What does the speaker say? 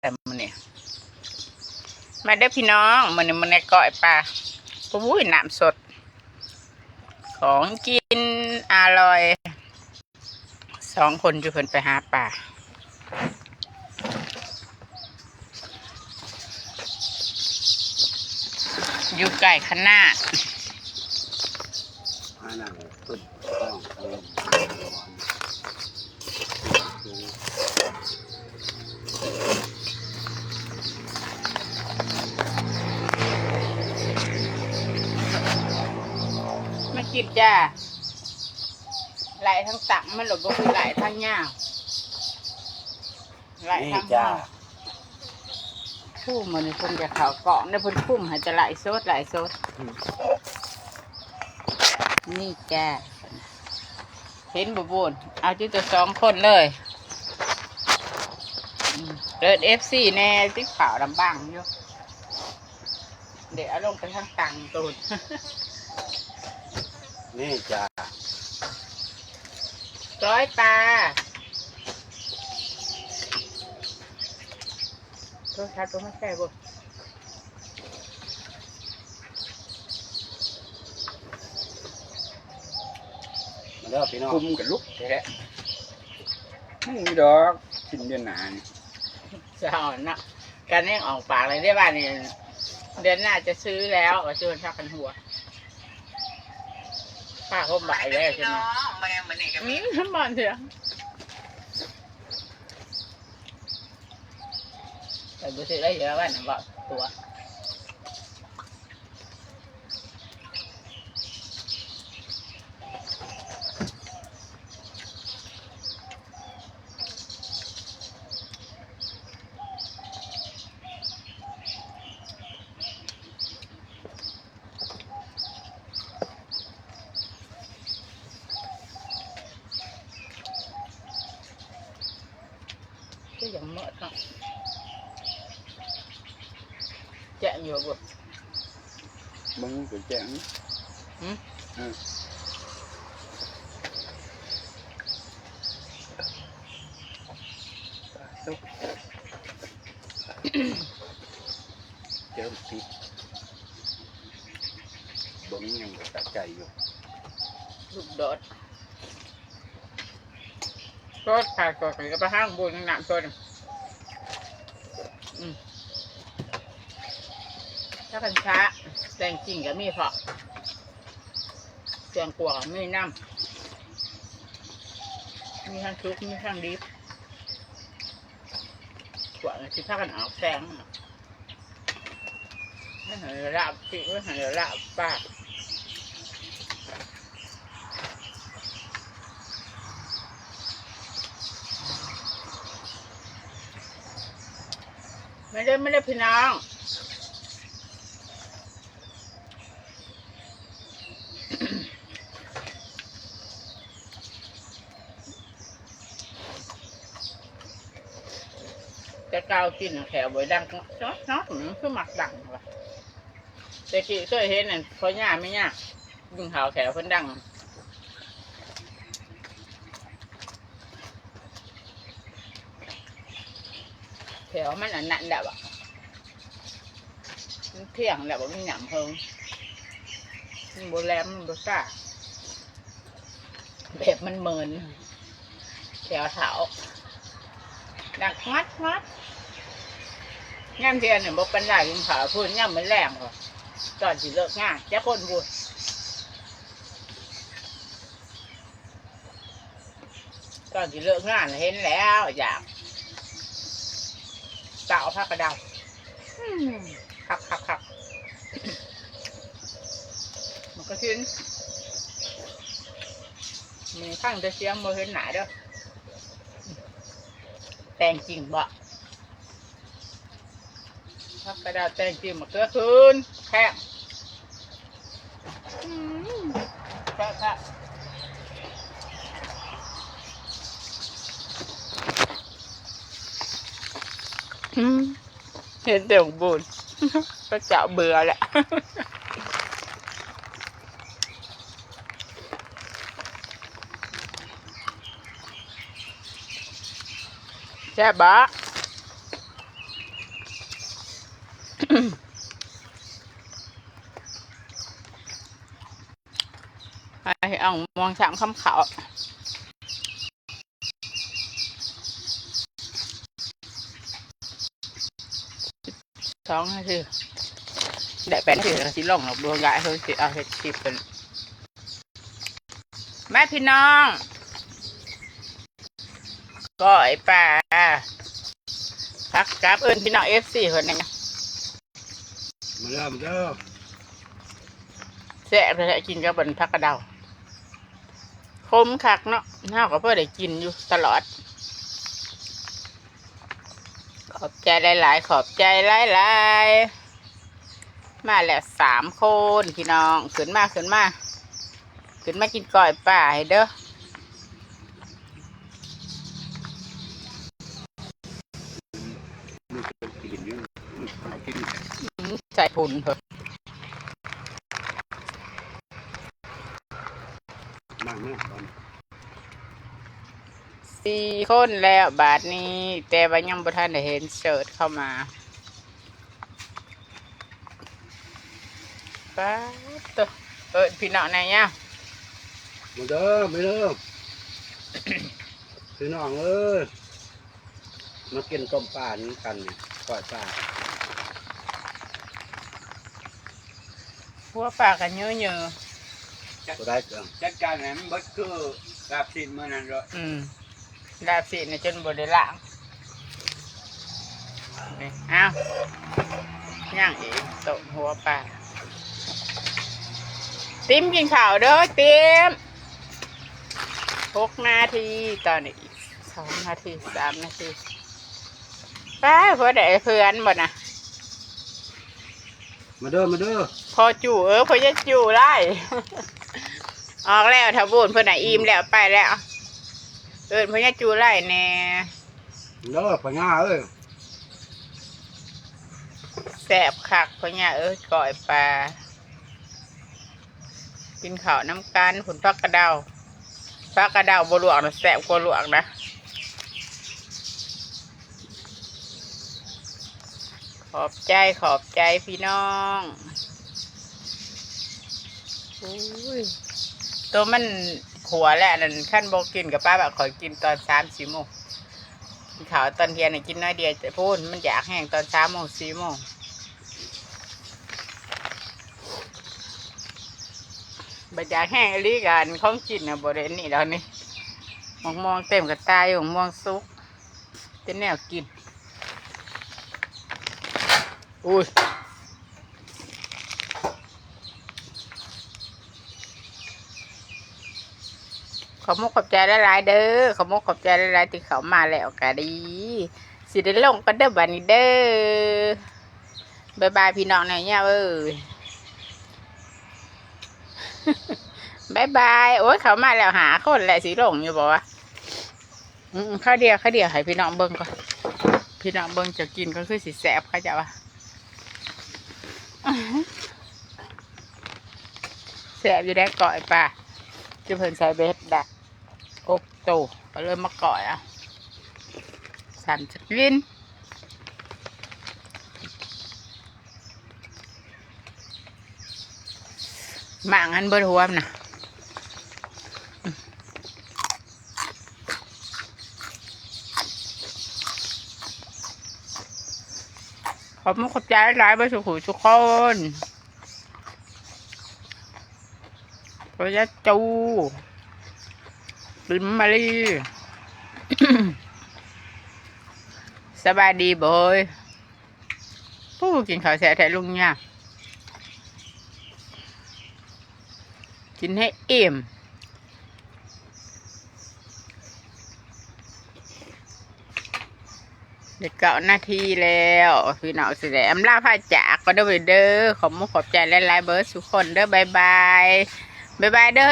แต่มันเนี่ยมาเด้อพี่น้องมันนี่มันในเกาะปลาปุ้ยน้ำสด ของกินอร่อย สองคนจะเพิ่นไปหาปลาอยู่ไก่ขนาด อันนั้นต้นต้องเอามากินจ้าไหลทั้งตักมันหลบก็คือไหลทั้งย่าวไหลนี่ทั้งจ้าคู่มันนี่เพิ่นจะเขาเกาะได้เพิ่นคุ้มใหาจะไหลโซดไหลโซดนี่จ้าเห็นบุบุนเอาจุดตัวสองคนเลยอืมเดินเอฟซีแน่ติ๊กขาวดำบ้างอยู่เดี๋ยวเอาลงไปข้างตังตูน นี่จ้าร้อยปลาโทษครับตัวไม่ใช่บุมาเด้อพี่น้องคุมกับลุกแท้ไม่มีดอกกินเดือนหนานี่จะเอาเนาะการนี้ออกปากเลยได้บ้านเนี่ยเดือนหน้าจะซื้อแล้วก็ชวนชักกันหัว ป้าเขาบ่ายแล้วใช่ไหมมีน้ำมันเถอะแต่บุษได้เยอะว่าหนังบอกตัว ก็ยังเมื่อเนาะแจะอยู่บ่ มึงก็แจ้งหืมอืมตุ๊กเจิมพริกเบิ้งยังกระใจอ ยู่ลูกโดดโทษขาดก่อนก็ไปห้างบุญน้ำโซนอืมถ้ากันช้าแตงจริงก็มีพาะเสียงกลัวก็มีน้ำมีทั้งทุกมีทั้งดิบกว่าที่ถ้ากันเอาแสงไม่ห็นละปิไม่ห็นละป้าไม่ได้ไม่ได้พี่น้อง แต่กาวกินน่ะแถวบอยดังน็อตน็อตเหมือนคือหมักดังว่ะแต่กี้เคยเห็นนั่นพอย่าไม่ยากยิงหาวแถวเพิ่นดังแถวมันอันนั้นแบบอะมันเที่ยงแหล้วมันหยำเพิงมันโบแรมมันโบซ่าแบบมันเมินแถวเถาดักมัดมัด ย่ำเทียนเนี่ยบอกเปัญญายิงขาพูดย่ำมันแรงกว่าตอนสิเลิกงานจะคนบุญตอนสิเลิกงานเห็นแล้วอยากเต่าผ้ากระดาอืมคักคักคักมันก็ชิ้นมีข้างจะเสียงโมเห็นหนาเด้อแต่งจริงบ่ พักกระดาษแตงจริงมันก็คืนแค่อืมแค่แค่เห็นเดี๋ยวบุญก็จะเบื่อแหละแซ่บบ่ อ่องมองสามคำเขาสองนาทีได้แปดนาทีแล้วสิลงหรอกดวงใหญ่เฮ้ยสิเอาเห็ดชิปเป็นแม่พี่น้องก้อยป่าพักกับเอิญพี่น้องเอฟซีคนนึงมาเด้อมาเด้อแซ่บเลยกินกับบนพักกระเดา คมคักเนาะน่าก็เพื่อได้กินอยู่ตลอด ขอบใจหลาย ๆ ขอบใจหลาย ๆ มาแล้วสามคนพี่น้องขึ้นมาขึ้นมาขึ้นมากินก้อยป่าให้เด้อนี่เป็นเด้อใส่พุ่นเถอะ นั่งเนี่ยตอน สี่คนแล้วบาทนี้ แต่ว่ายังบ่ทันได้เห็นเสิร์ชเข้ามาป้าดตัวเอิญพี่น้องไหนเนี่ยมาเด้อมาเด้อพี่น้องเอ้ยมากินต้มปลานี้กันนี่ก้อยปลาพวกปลากันเยอะเยอะตัวได้เกลืองจัดการให้มันเบิดคือลาบสิ้นมื้อนั้นเด้อๆอืม ดาบสีเนี่ยจนบได้ล่างนี่เอาย่างอีกโตะหัวปลาติมกินข่าวเด้อติมหกนาทีตอนนี้อีกสองนาทีสามนาทีไป้าพอได้เพื่อนบ่นะมาเด้อมาเด้อพอจู่เออพอจะจู่ไล่ออกแล้วถ้าบุญเพื่อนน่ะอิ่มแล้วไปแล้ว เอินพอจะจู่ไล่แน่เด้อพญาเอ้ยแสบคักพอเนี่ยเออก่อยปลากินข้าวน้ำกันผุนฟักกระเดาฟักกระเดาบลวกนะแสบกว่าลวกนะขอบใจขอบใจพี่น้องอุ้ยตัวมัน หัวแหละนั่นขั้นบอกกินกับป้าแบบขอกินตอนสามสี่โมงกินข้าวตอนเที่ยงน่ะกินน้อยเดียวแต่พูดมันอยากแห้งตอนสามโมงสี่โมงบรรยากแห้งอีหลีกันของกินนะบริเวณนี้แล้วนี่มองมองเต็มกระตายมองมองซุกเป็นแนวกินอุ้ย อมกขอบใจหลายๆเด้อขอมกขอบใจหลายๆที่เขามาแล้วก็ดี สิได้ลงกันเด้อบันนี้เด้อบายบายพี่น้องหน่อยเนี่ยเอ้ยบายบายโอ้ยเขามาแล้วหาคนแหละสีหลงอยู่บอกว่าข้าวเดียวข้าวเดียวให้พี่น้องเบิ้งก่อนพี่น้องเบิ้งจะกินก็คือสีแสบเขาจะว่าแสบอยู่ได้ก่อยป่ะจะเพิ่นใส่เบ็ดดะโอ๊ก ตก็เริ่มมาก่อยอะ สั่นจะกินหมางอันเบิดหัวมนะขอบคุณขอบใจหลายๆไปสุขุทุกคนพระยะจู ลิมมารีสบายดีเบยผู้กินข้าวแซ่แท้ลุงเนี่ยกินให้อิ่มเด็กเก้านาทีแล้ว พี่น้องสิได้อำลาพาจากก็เด้อเด้อขอบมุณขอบใจหลายๆเบิร์ดทุกคนเด้อบายบายบายบายเด้อ